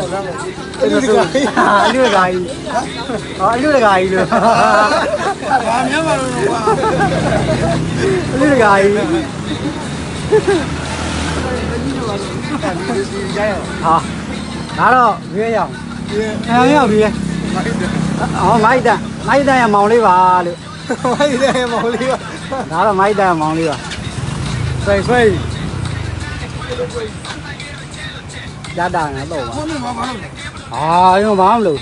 အလူတကာကြီးအလူတကာကြီးဟောအလူတကာကြီးလို့ဘာများပါလို့ကွာအလူတကာကြီးဟာဒါတော့ရွေးရအောင်အဲရောက်ပြီအော်မိုက်တန်မိုက်တန်ရမောင်လေးပါလို့မိုက်တယ်မောင်လေးကဒါတော့မိုက်တန်မောင်လေးပါဆွဲဆွဲရတာနဲ့တော့ပါဘာလို့ဘာလို့လဲအာရုံဘာမှမလုပ်ဟမ်ဘယ်မှလည်းမရဘူးအာအခုကယောက်ျားချအောင်လို့နည်းနည်းထောင်း ಜಾಡಾಣ ಅದು à nó bám luôn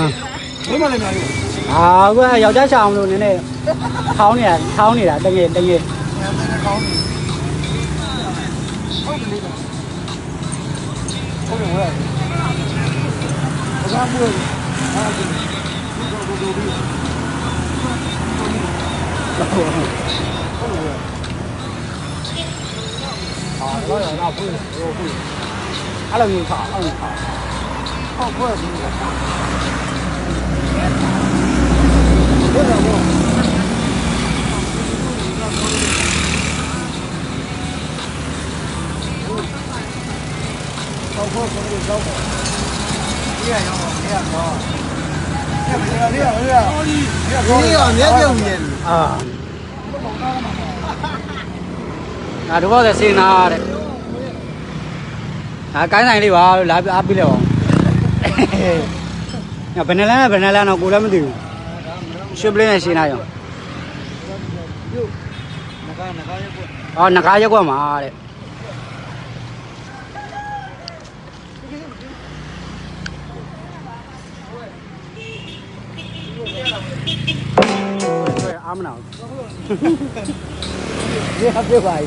à à cái dầu trái xong luôn này tháo nè tháo nè đây nghe đang nghe Hãy subscribe cho kênh Ghiền Mì Gõ Để không bỏ 还能给你擦嗯好好过来给别打电话电影电影你要年轻人啊哈哈哈那这我的 အာအာဒီဘောကစင်နာတဲ့အာကိုင်းဆိုင်လေးပါလို့လာပြအားပေးလိုက်အောင်ညဘယ်နဲ့လဲဘယ်နဲ့လဲတော့ကိုလည်းမသိဘူးရှစ်ပလင်းနဲ့ရှင်းလိုက်အောင်နဂါနဂါရဲ့ကိုအော်ငကားရက်ကွက်မှာတဲ့အာမနာဒီအပြစ်ပါ යි